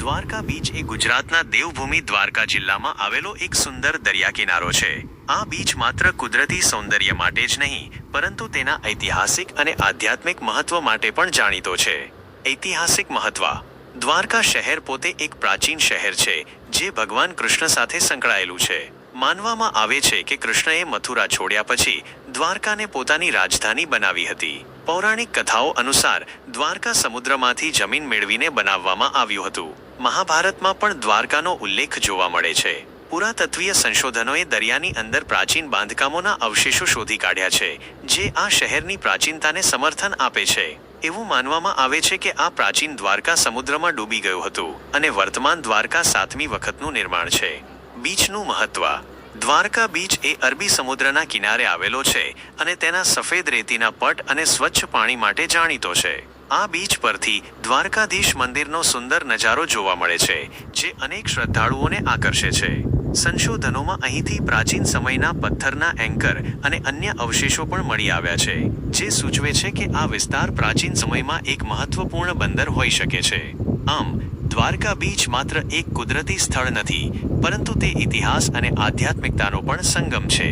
Dwarka beach એ ગુજરાતના દેવભૂમિ દ્વારકા જિલ્લામાં આવેલો એક સુંદર દરિયા કિનારો છે. આ બીચ માત્ર કુદરતી સૌંદર્ય માટે જ નહીં, પરંતુ તેના ઐતિહાસિક અને આધ્યાત્મિક મહત્વ માટે પણ જાણીતો છે. ઐતિહાસિક મહત્વ. દ્વારકા શહેર પોતે એક પ્રાચીન શહેર છે, જે ભગવાન કૃષ્ણ સાથે સંકળાયેલું છે. માનવામાં આવે છે કે કૃષ્ણએ મથુરા છોડ્યા પછી દ્વારકાને પોતાની રાજધાની બનાવી હતી. પૌરાણિક કથાઓ અનુસાર દ્વારકા સમુદ્રમાંથી જમીન મેળવીને બનાવવામાં આવ્યું હતું. મહાભારતમાં પણ દ્વારકાનો ઉલ્લેખ જોવા મળે છે. પુરાતત્વીય સંશોધનોએ દરિયાની અંદર પ્રાચીન બાંધકામોના અવશેષો શોધી કાઢ્યા છે, જે આ શહેરની પ્રાચીનતાને સમર્થન આપે છે. એવું માનવામાં આવે છે કે આ પ્રાચીન દ્વારકા સમુદ્રમાં ડૂબી ગયું હતું અને વર્તમાન દ્વારકા સાતમી વખતનું નિર્માણ છે. બીચનું મહત્વ. દ્વારકા બીચ એ અરબી સમુદ્રના કિનારે આવેલો છે અને તેના સફેદ રેતીના પટ અને સ્વચ્છ પાણી માટે જાણીતો છે. આ બીચ પરથી દ્વારકાધીશ મંદિરનો સુંદર નજારો જોવા મળે છે, જે અનેક શ્રદ્ધાળુઓને આકર્ષે છે. સંશોધનોમાં અહીંથી પ્રાચીન સમયના પથ્થરના એન્કર અને અન્ય અવશેષો પણ મળી આવ્યા છે, જે સૂચવે છે કે આ વિસ્તાર પ્રાચીન સમયમાં એક મહત્વપૂર્ણ બંદર હોઈ શકે છે. આમ દ્વારકા બીચ માત્ર એક કુદરતી સ્થળ નથી, પરંતુ તે ઇતિહાસ અને આધ્યાત્મિકતાનો પણ સંગમ છે.